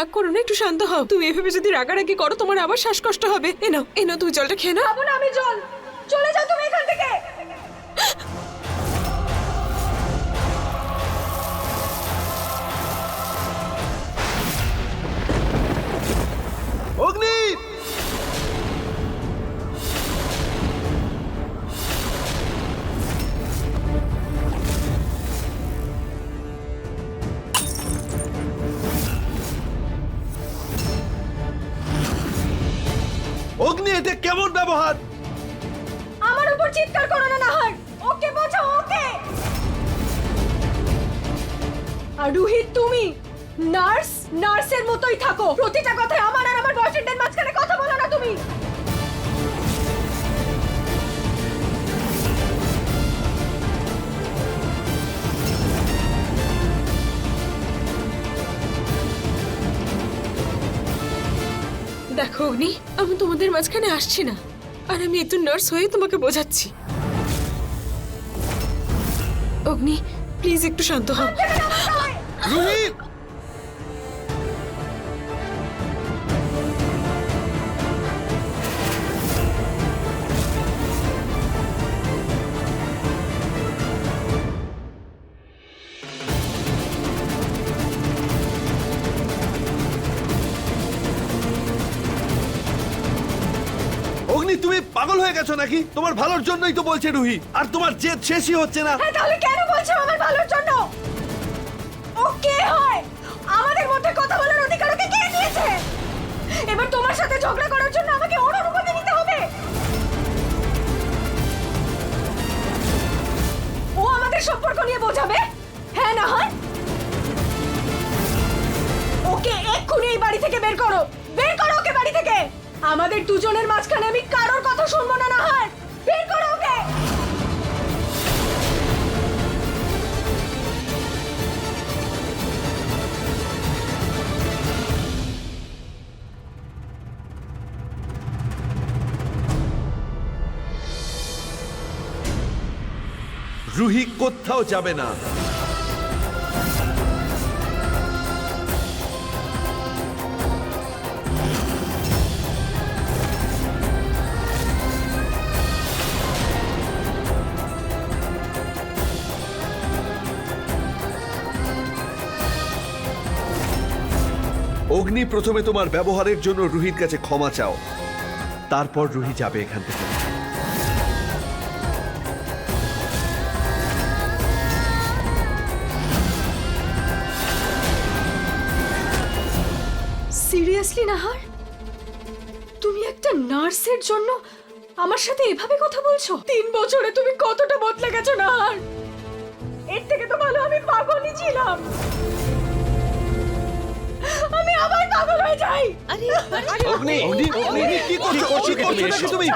রাগ করো না, একটু শান্ত হও। তুমি এভাবে যদি রাগারাগি করো, তোমার আবার শ্বাসকষ্ট হবে। এনো এনো তুমি জলটা খেয়ে নাও। না আমি জল। চলে এতে কেমন ব্যবহার? আমার উপর চিৎকার করো না, নাহার। ওকে বোঝো ওকে। আর তুমি নার্স, নার্সের মতোই থাকো। প্রতিটা কথায় আমার আর আমার বয়ফ্রেন্ডের মাঝখানে কথা বলো না তুমি। দেখো অগ্নি, আমি তোমাদের মাঝখানে আসছি না। আর আমি একজন নার্স হয়ে তোমাকে বোঝাচ্ছি। অগ্নি প্লিজ একটু শান্ত হও। নাকি তোমার ভালোর জন্যই তো বলছে রুহি। আর তোমার জেদ শেষই হচ্ছে না। হ্যাঁ তাহলে কেন বলছো আমার ভালোর জন্য? ও কে হয়? আমাদের মধ্যে কথা বলার অধিকার কে দিয়েছে? এবার তোমার সাথে ঝগড়া করার জন্য আমাকে ওর অনুমতি নিতে হবে। ও আমাদের সম্পর্ক নিয়ে বোঝাবে? হ্যাঁ না হয়? ওকে এক্ষুনি এই বাড়ি থেকে বের করো। বের করো ওকে বাড়ি থেকে। আমাদের দুজনের মাঝখানে আমি না হয়। বের করো ওকে। রুহি কোথাও যাবে না। অগ্নি প্রথমে তোমার ব্যবহারের জন্য রুহির কাছে ক্ষমা চাও। তারপর রুহি যাবে এখান থেকে। সিরিয়াসলি, নাহার? তুমি একটা নার্সের জন্য আমার সাথে এভাবে কথা বলছো? তিন বছরে তুমি কতটা বদলে গেছো, নাহার? এর থেকে তো ভালো আমি পাগলই ছিলাম। অগ্নি অগ্নি অগ্নি কি করছ? কি করছ তুমি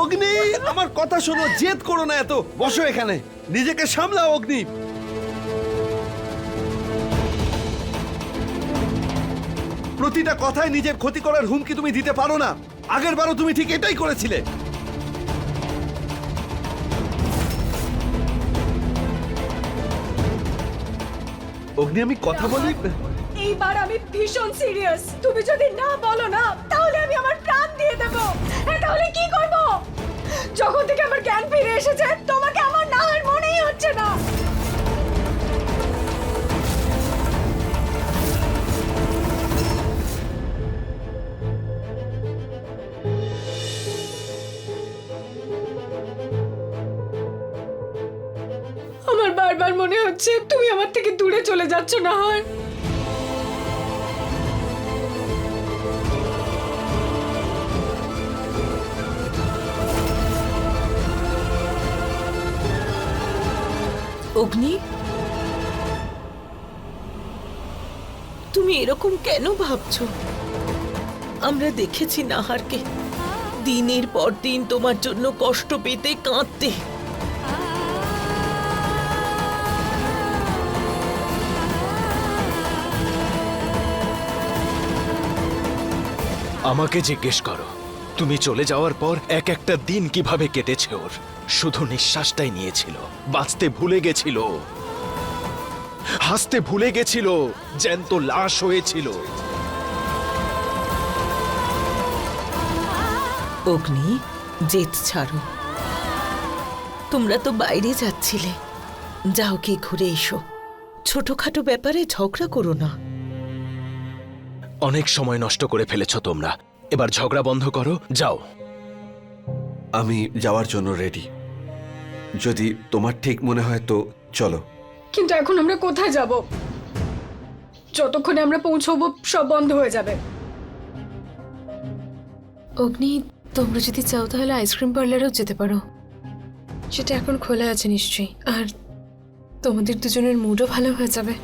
অগ্নি আমার কথা শোনো জেদ করো না এত। বসো এখানে। নিজেকে সামলাও অগ্নি। প্রতিটা কথায় নিজের ক্ষতি করার হুমকি তুমি দিতে পারো না। আগের বারও তুমি ঠিক এটাই করেছিলে। অগ্নি আমি কথা বলি? এইবার আমি ভীষণ সিরিয়াস। তুমি যদি না বলো না, তাহলে আমি আমার প্রাণ দিয়ে দেবো। হ্যাঁ তাহলে কি করব? যখন থেকে আমার জ্ঞান ফিরে এসেছে, তোমাকে আমার না আর মনেই হচ্ছে না। আমার বারবার মনে হচ্ছে তুমি আমার থেকে দূরে চলে যাচ্ছ, নাহার। অগ্নি? তুমি এরকম কেন ভাবছ? আমরা দেখেছি নাহারকে। দিনের পর দিন তোমার জন্য কষ্ট পেতে কাঁদতে। আমাকে জিজ্ঞেস করো। তুমি চলে যাওয়ার পর এক একটা দিন কীভাবে কেটেছে ওর? শুধু নিঃশ্বাসটাই নিয়েছিল। বাঁচতে ভুলে গেছিল। হাসতে ভুলে গেছিল। জ্যান্ত লাশ হয়েছিল। অগ্নি জেদ ছাড়ো। তোমরা তো বাইরে যাচ্ছিলে। যাও কি ঘুরে এসো। ছোটখাটো ব্যাপারে ঝগড়া করো না। অনেক সময় নষ্ট করে ফেলেছ তোমরা। এবার ঝগড়া বন্ধ করো যাও। আমি যাওয়ার জন্য রেডি যদি তোমার ঠিক মনে হয় তো চলো। কিন্তু এখন আমরা কোথায় যাব? যতক্ষণে আমরা পৌঁছবো সব বন্ধ হয়ে যাবে। অগ্নি তোমরা যদি চাও তাহলে আইসক্রিম পার্লারেও যেতে পারো। সেটা এখন খোলা আছে নিশ্চয়ই। আর তোমাদের দুজনের মুডও ভালো হয়ে যাবে।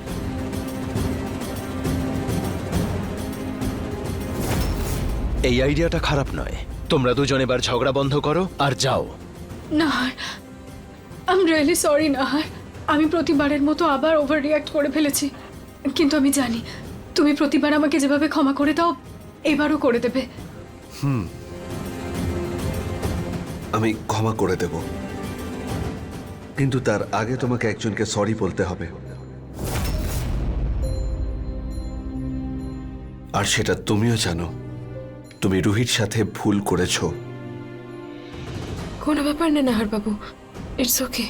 এই আইডিয়াটা খারাপ নয়। তোমরা দুজন এবার ঝগড়া বন্ধ করো আর যাও। Nahar I am really sorry Nahar. আমি প্রতিবারের মতো আবার ওভার রিয়াক্ট করে ফেলেছি। কিন্তু আমি জানি তুমি প্রতিবার আমাকে যেভাবে ক্ষমা করে দাও এবারও করে দেবে। হুম। আমি ক্ষমা করে দেব। কিন্তু তার আগে তোমাকে একজনকে সরি বলতে হবে। আর সেটা তুমিও জানো। তুমি রুহির সাথে ভুল করেছ। কোনো ব্যাপার না নাহার বাবু। It's okay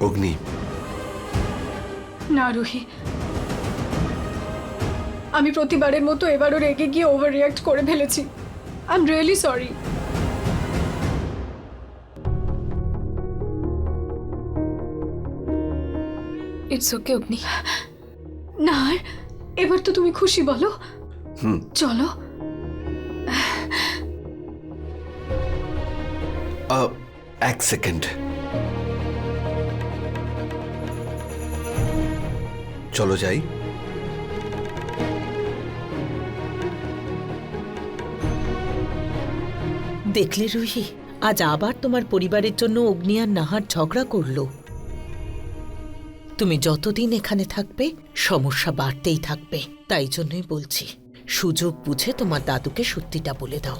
Agni. না রুহি। আমি প্রতিবারের মতো এবারও রেগে গিয়ে ওভার রিয়াক্ট করে ফেলেছি। I am really sorry it's okay Agni Nahar এবার তো তুমি খুশি বলো। হুম। চলো। এক সেকেন্ড চলো যাই। দেখলে রুহি, আজ আবার তোমার পরিবারের জন্য অগ্নি আর নাহার ঝগড়া করল। তুমি যতদিন এখানে থাকবে, সমস্যা বাড়তেই থাকবে, তাই জন্যই বলছি। সুযোগ বুঝে তোমার দাদুকে সত্যিটা বলে দাও।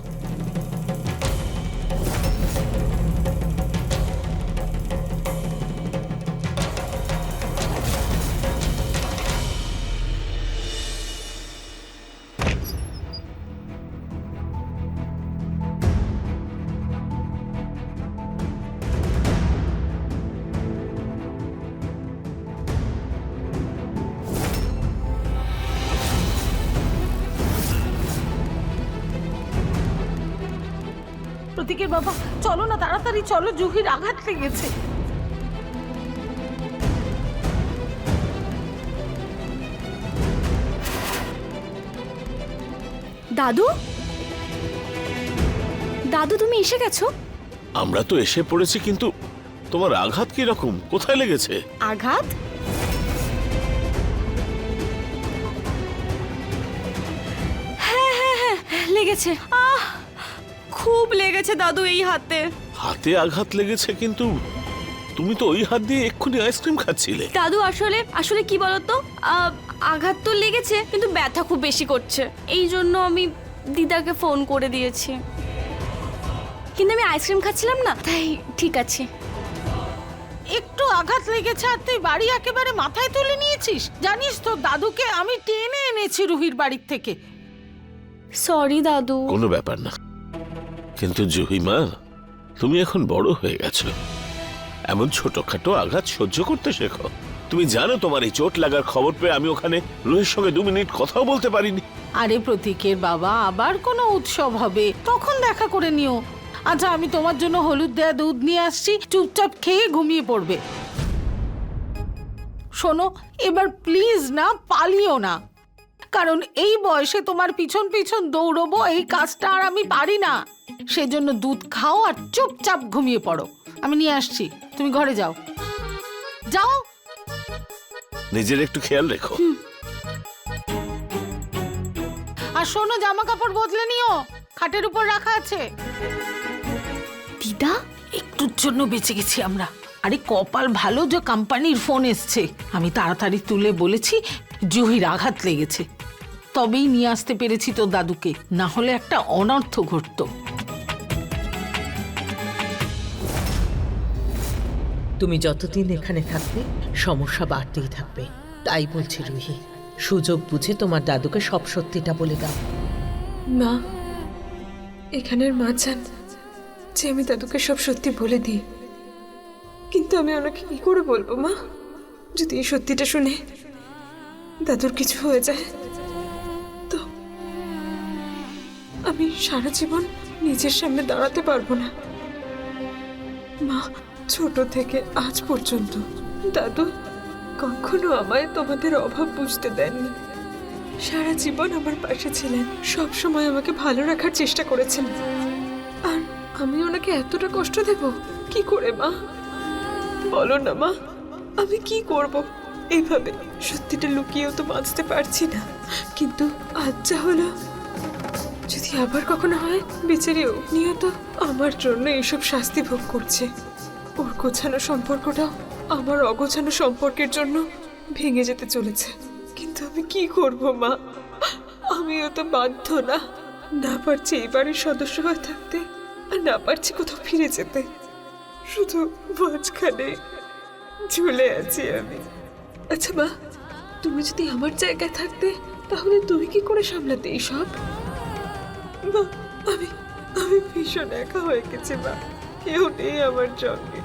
প্রতীকের বাবা চলো না তাড়াতাড়ি চলো জুহির আঘাত লেগেছে। দাদু? দাদু তুমি এসে গেছো? আমরা তো এসে পড়েছি কিন্তু তোমার আঘাত কি রকম কোথায় লেগেছে? আঘাত? হ্যাঁ হ্যাঁ হ্যাঁ লেগেছে। খুব লেগেছে দাদু এই হাতে। হাতে আঘাত লেগেছে কিন্তু তুমি তো ওই হাত দিয়ে এক্ষুনি আইসক্রিম খাচ্ছিলে। দাদু আসলে আসলে কি বলতো? আহ, আঘাত তো লেগেছে কিন্তু ব্যথা খুব বেশি করছে। এই জন্য আমি দিদাকে ফোন করে দিয়েছি। কিন্তু আমি আইসক্রিম খাচ্ছিলাম না তাই ঠিক আছে। একটু আঘাত লেগেছে আর তুই বাড়ি একেবারে মাথায় তুলে নিয়েছিস? জানিস তো দাদুকে আমি টেনে এনেছি রুহির বাড়ির থেকে। সরি দাদু। কোনো ব্যাপার না। কিন্তু জহিমা, তুমি এখন বড় হয়ে গেছো। এমন ছোটখাটো আঘাত সহ্য করতে শেখো। তুমি জানো তোমার এই চোট লাগার খবর পেয়ে আমি ওখানে রোহির সঙ্গে দু মিনিট কথাও বলতে পারিনি। আরে প্রতীকের বাবা, আবার কোনো উৎসব হবে? তখন দেখা করে নিও। আচ্ছা আমি তোমার জন্য হলুদ দেয়া দুধ নিয়ে আসছি, চুপচাপ খেয়ে ঘুমিয়ে পড়বে। শোনো, এবার প্লিজ না, পালিও না। কারণ এই বয়সে তোমার পিছন পিছন দৌড়বো, এই কাজটা আর আমি পারি না। সেজন্য দুধ খাও আর চুপচাপ ঘুমিয়ে পড়ো। আমি নিয়ে আসছি। তুমি ঘরে যাও। যাও। নিজের একটু খেয়াল রেখো। আর শোনো জামা কাপড় বদলে নিও। খাটের উপর রাখা আছে। দিদা একটুর জন্য বেঁচে গেছি আমরা। আরে কপাল ভালো যে কোম্পানির ফোন এসছে। আমি তাড়াতাড়ি তুলে বলেছি জুহির আঘাত লেগেছে। তবেই নিয়ে আসতে পেরেছি তোর দাদুকে। না হলে একটা অনর্থ ঘটতো। তুমি যতদিন এখানে থাকবে, সমস্যা বাড়তেই থাকবে। তাই বলছি রুহি, সুযোগ বুঝে তোমার দাদুকে সব সত্যিটা বলে দাও। মা, এখানের মা চান যে আমি দাদুকে সব সত্যি বলে দিই। কিন্তু আমি ওনাকে কি করে বলব, মা? যদি এই সত্যিটা শুনে দাদুর কিছু হয়ে যায়, তো আমি সারা জীবন নিজের সামনে দাঁড়াতে পারব না। মা ছোট থেকে আজ পর্যন্ত। দাদু, কখনো আমায় তোমাদের অভাব বুঝতে দেননি। সারা জীবন আমার পাশে ছিলেন সব সময় আমাকে ভালো রাখার চেষ্টা করেছেন। আর আমি ওনাকে এতটা কষ্ট দেব? কি করে, মা? বলো না, মা, আমি কি করব? এইভাবে সত্যিটা লুকিয়েও তো বাঁচতে পারছি না। কিন্তু আজ যা হলো, যদি আবার কখনো হয়, বেচারি অগ্নিও তো আমার জন্য এইসব শাস্তি ভোগ করছে। ওর গোছানো সম্পর্কটাও আমার অগোছানো সম্পর্কের জন্য ভেঙে যেতে চলেছে। কিন্তু আমি কি করব, মা? আমিও তো বাধ্য না। না পারছি এই বাড়ির সদস্য হয়ে থাকতে আর না পারছি কোথাও ফিরে যেতে। শুধু মাঝখানে ঝুলে আছি আমি। আচ্ছা মা, তুমি যদি আমার জায়গায় থাকতে, তাহলে তুমি কি করে সামলাতে এই সব? মা, আমি আমি ভীষণ একা হয়ে গেছি, মা। কেউ নেই আমার সঙ্গে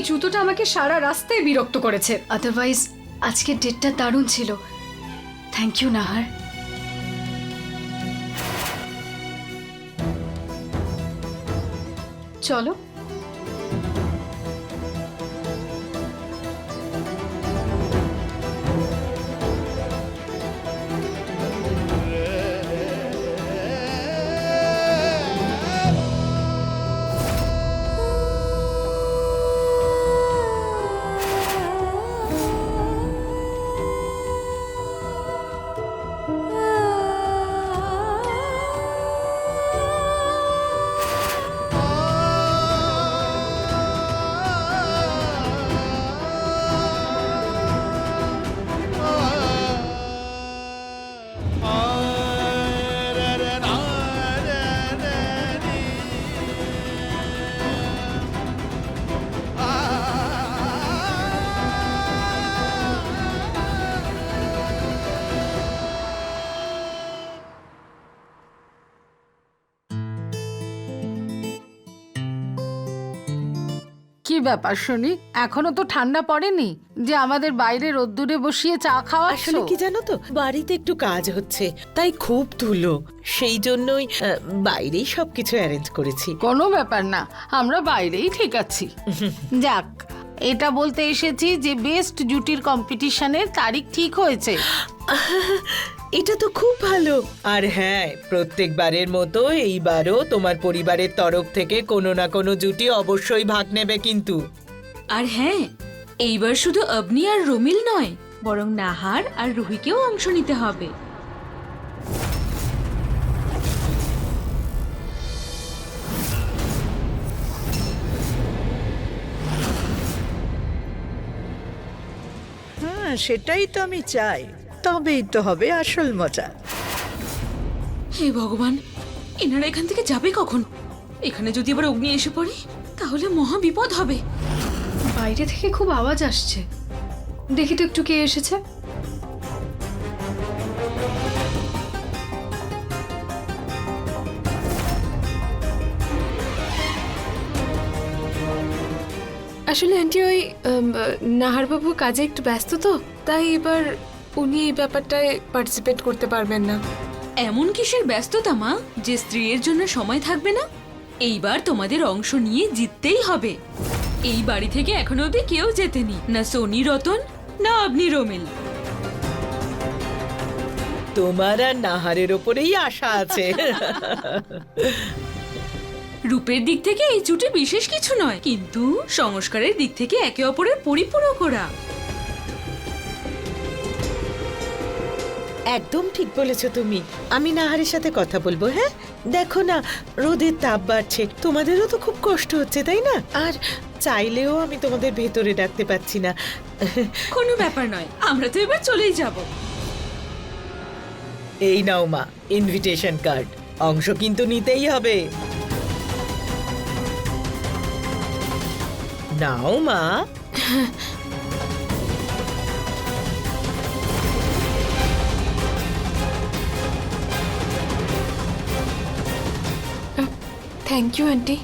এই জুতোটা আমাকে সারা রাস্তায় বিরক্ত করেছে। আদারওয়াইজ আজকের ডেটটা দারুণ ছিল। Thank you Nahar. চলো ব্যাপার শুনি। এখনও তো ঠান্ডা পড়েনি যে আমাদের বাইরে রোদ্দুরে বসিয়ে চা খাওয়া আসলে কি জানো তো বাড়িতে একটু কাজ হচ্ছে তাই খুব ধুলো। সেই জন্যই আহ, বাইরেই সবকিছু অ্যারেঞ্জ করেছি। কোনো ব্যাপার না আমরা বাইরেই ঠিক আছি। যাক এটা বলতে এসেছি যে বেস্ট জুটির কম্পিটিশনের তারিখ ঠিক হয়েছে। এটা তো খুব ভালো। আর হ্যাঁ প্রত্যেকবারের মতো এইবারও তোমার পরিবারের তরফ থেকে কোনো না কোনো জুটি অবশ্যই ভাগ নেবে কিন্তু। আর হ্যাঁ এইবার শুধু অবনি আর রমিল নয় বরং নাহার আর রুহিকেও অংশ নিতে হবে। হ্যাঁ সেটাই তো আমি চাই। তবেই তো হবে আসল মজা। হে ভগবান এনারা এখান থেকে যাবে কখন? এখানে যদি আবার অগ্নি এসে পড়ে তাহলে মহা বিপদ হবে। বাইরে থেকে খুব আওয়াজ আসছে। দেখি তো একটু কে এসেছে। আসলে আন্টি ওই নাহারবাবু কাজে একটু ব্যস্ত তো তাই এবার উনি এই ব্যাপারটায় পার্টিসিপেট করতে পারবেন না। এমন কিসের ব্যস্ততা মা যে স্ত্রীর জন্য সময় থাকবে না? এইবার তোমাদের অংশ নিয়ে জিততেই হবে। এই বাড়ি থেকে এখনও অব্দি কেউ জেতেনি না সোনি রতন না আপনি রমিল। তোমার আর নাহারের ওপরেই আশা আছে। রূপের দিক থেকে এই জুটি বিশেষ কিছু নয় কিন্তু সংস্কারের দিক থেকে একে অপরের পরিপূরক ওরা। একদম ঠিক বলেছ তুমি। আমি নাহারের সাথে কথা বলব হ্যাঁ? দেখো না রোদের তাপ বাড়ছে তোমাদেরও তো খুব কষ্ট হচ্ছে তাই না? আর চাইলেও আমি তোমাদের ভেতরে ডাকতে পাচ্ছি না। কোনো ব্যাপার নয় আমরা তো এবার চলেই যাব। এই নাও মা ইনভিটেশন কার্ড অংশ কিন্তু নিতেই হবে। নাও মা। থ্যাংক ইউ আন্টি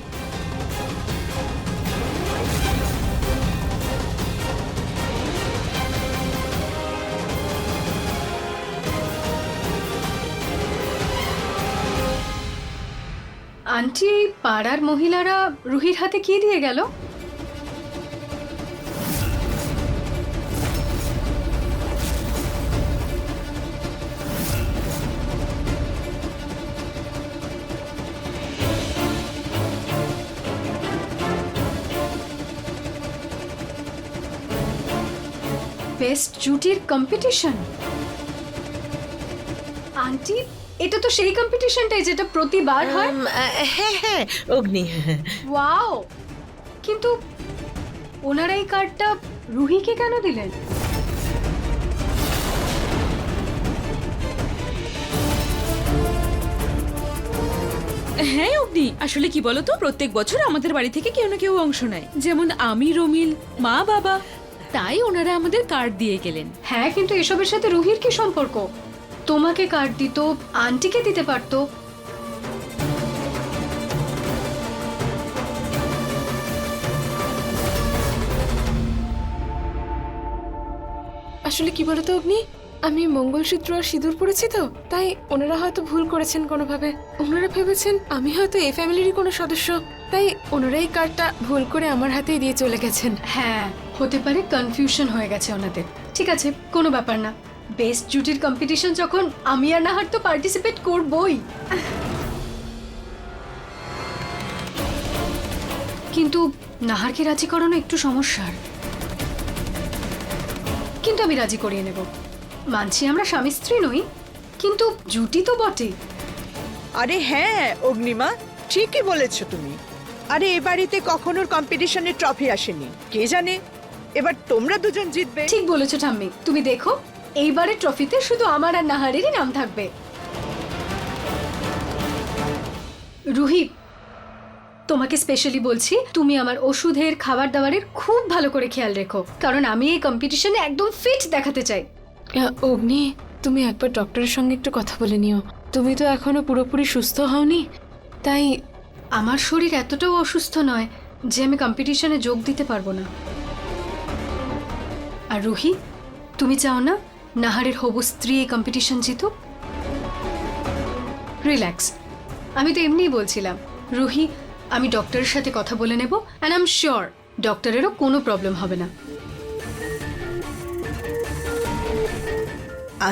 আন্টি পাড়ার মহিলারা রুহির হাতে কি দিয়ে গেল? বেস্ট জুটির কম্পিটিশন আন্টি এটা তো সেই কম্পিটিশনটাই যেটা প্রতিবার হয়। হ্যাঁ হ্যাঁ অগ্নি হ্যাঁ ওয়াও! কিন্তু ওনারা এই কার্ডটা রুহিকে কেন দিলেন? হ্যাঁ অগ্নি আসলে কি বলতো? প্রত্যেক বছর আমাদের বাড়ি থেকে কেউ না কেউ অংশ নেয়। যেমন আমি রমিল মা বাবা। তাই ওনারা আমাদের কার্ড দিয়ে গেলেন। হ্যাঁ কিন্তু এসবের সাথে রুহির কি সম্পর্ক? তোমাকে কার্ড দিত আন্টিকে দিতে পারতো। আসলে কি বলতো অগ্নি? আমি মঙ্গলসূত্র আর সিঁদুর পড়েছি তো তাই ওনারা হয়তো ভুল করেছেন কোনোভাবে। ওনারা ভেবেছেন আমি হয়তো এই ফ্যামিলিরই কোনো সদস্য তাই ওনারা এই কার্ডটা ভুল করে আমার হাতেই দিয়ে চলে গেছেন। হ্যাঁ হতে পারে কনফিউশন হয়ে গেছে ওনাদের। ঠিক আছে, কোনো ব্যাপার না। বেস্ট জুটির কম্পিটিশন যখন আমি আর নাহার তো পার্টিসিপেট করবই। কিন্তু নাহারকে রাজি করানো একটু সমস্যার। কিন্তু আমি রাজি করিয়ে নেব। মানছি আমরা স্বামী স্ত্রী নই, কিন্তু জুটি তো বটে। আরে হ্যাঁ অগ্নিমা, ঠিকই বলেছ তুমি। আরে এ বাড়িতে কখনো কম্পিটিশনের ট্রফি আসেনি। কে জানে? এবার তোমরা দুজন জিতবে। ঠিক বলেছ ঠাম্মি। তুমি দেখো এইবারে ট্রফিতে শুধু আমার আর নাহারেরই নাম থাকবে। রুহি তোমাকে স্পেশালি বলছি তুমি আমার ওষুধের খাবার দাবারের খুব ভালো করে খেয়াল রেখো। কারণ আমি এই কম্পিটিশনে একদম ফিট দেখাতে চাই। অগ্নি তুমি একবার ডক্টরের সঙ্গে একটু কথা বলে নিও। তুমি তো এখনও পুরোপুরি সুস্থ হওনি। তাই আমার শরীর এতটাও অসুস্থ নয় যে আমি কম্পিটিশনে যোগ দিতে পারব না। আর রুহি, তুমি চাও না নাহারের হবু স্ত্রী এই কম্পিটিশন জিতুক? রিল্যাক্স আমি তো এমনিই বলছিলাম, রুহি, আমি ডক্টরের সাথে কথা বলে নেব অ্যান্ড আই এম শিওর ডক্টরেরও কোনো প্রবলেম হবে না।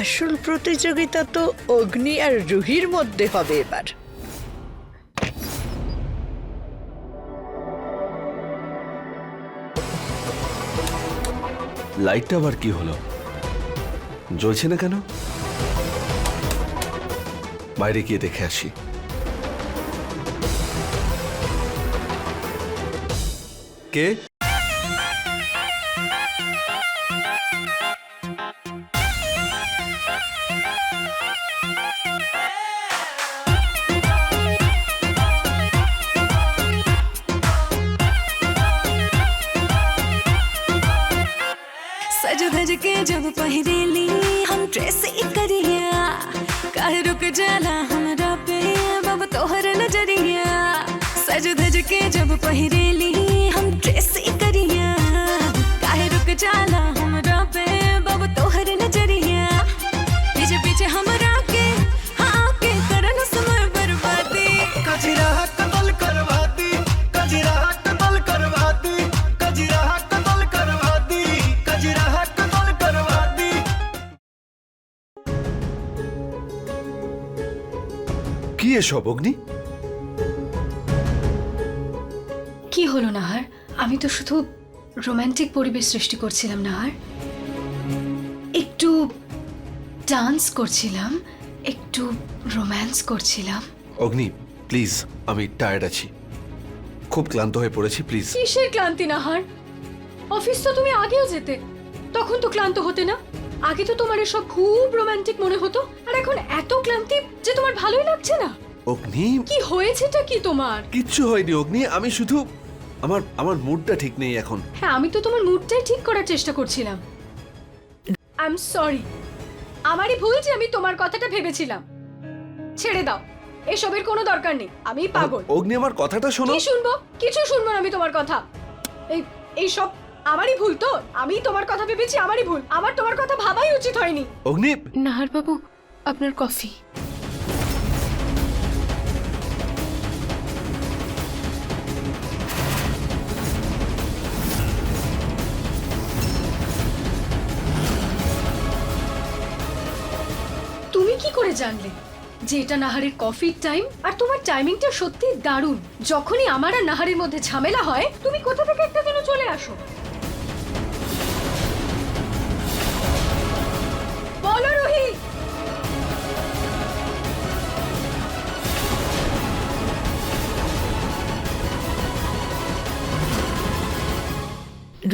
আসল প্রতিযোগিতা তো অগ্নি আর রুহির মধ্যে হবে এবার। লাইটটা আবার কি হলো? জ্বলছে না কেন? বাইরে গিয়ে দেখে আসি। কে? के जब पहिरेली हम ड्रेस करिया काहे रुक जाला हमरा पे बाबा तोहर नजरिया पीछे पीछे हमरा के हाँ के करन समय बर्बादी कजरा कतल करवाती कजरा कतल करवाती कजरा कतल करवाती कजरा कतल करवाती কি এসব অগ্নি হলো নাহার। আমি তো শুধু রোমান্টিক পরিবেশ সৃষ্টি করছিলাম নাহার। একটু ডান্স করছিলাম একটু রোম্যান্স করছিলাম। অগ্নি প্লিজ আমি টায়ার্ড আছি। খুব ক্লান্ত হয়ে পড়েছি প্লিজ। কিসের ক্লান্তি নাহার? অফিস তো তুমি আগেও যেতে। তখন তো ক্লান্ত হতে না? আগে তো তোমার এসব খুব রোমান্টিক মনে হতো আর এখন এত ক্লান্তি যে তোমার ভালোই লাগছে না। অগ্নি? কি হয়েছেটা কি তোমার? কিচ্ছু হয়নি অগ্নি। আমি শুধু আমার আমার মুডটা ঠিক নেই এখন। হ্যাঁ আমি তো তোমার মুডটাই ঠিক করার চেষ্টা করছিলাম। আই এম সরি আমারই ভুল যে আমি তোমার কথাটা ভেবেছিলাম। ছেড়ে দাও। এসবের কোনো দরকার নেই। আমি পাগল। অগ্নি আমার কথাটা শোনো। কি শুনব? কিছু শুনব না আমি তোমার কথা। এই এই সব আমারই ভুল তো। আমি তোমার কথা ভেবেছি আমারই ভুল। আমার তোমার কথা ভাবাই উচিত হয়নি। অগ্নি! নাহার বাবু আপনার কফি। করে জানলে যে এটা নাহারের কফির টাইম আর তোমার টাইমিংটা সত্যি দারুণ। যখনই আমার আর নাহারের মধ্যে ঝামেলা হয়, তুমি কোথা থেকে একটা যেন চলে আসো?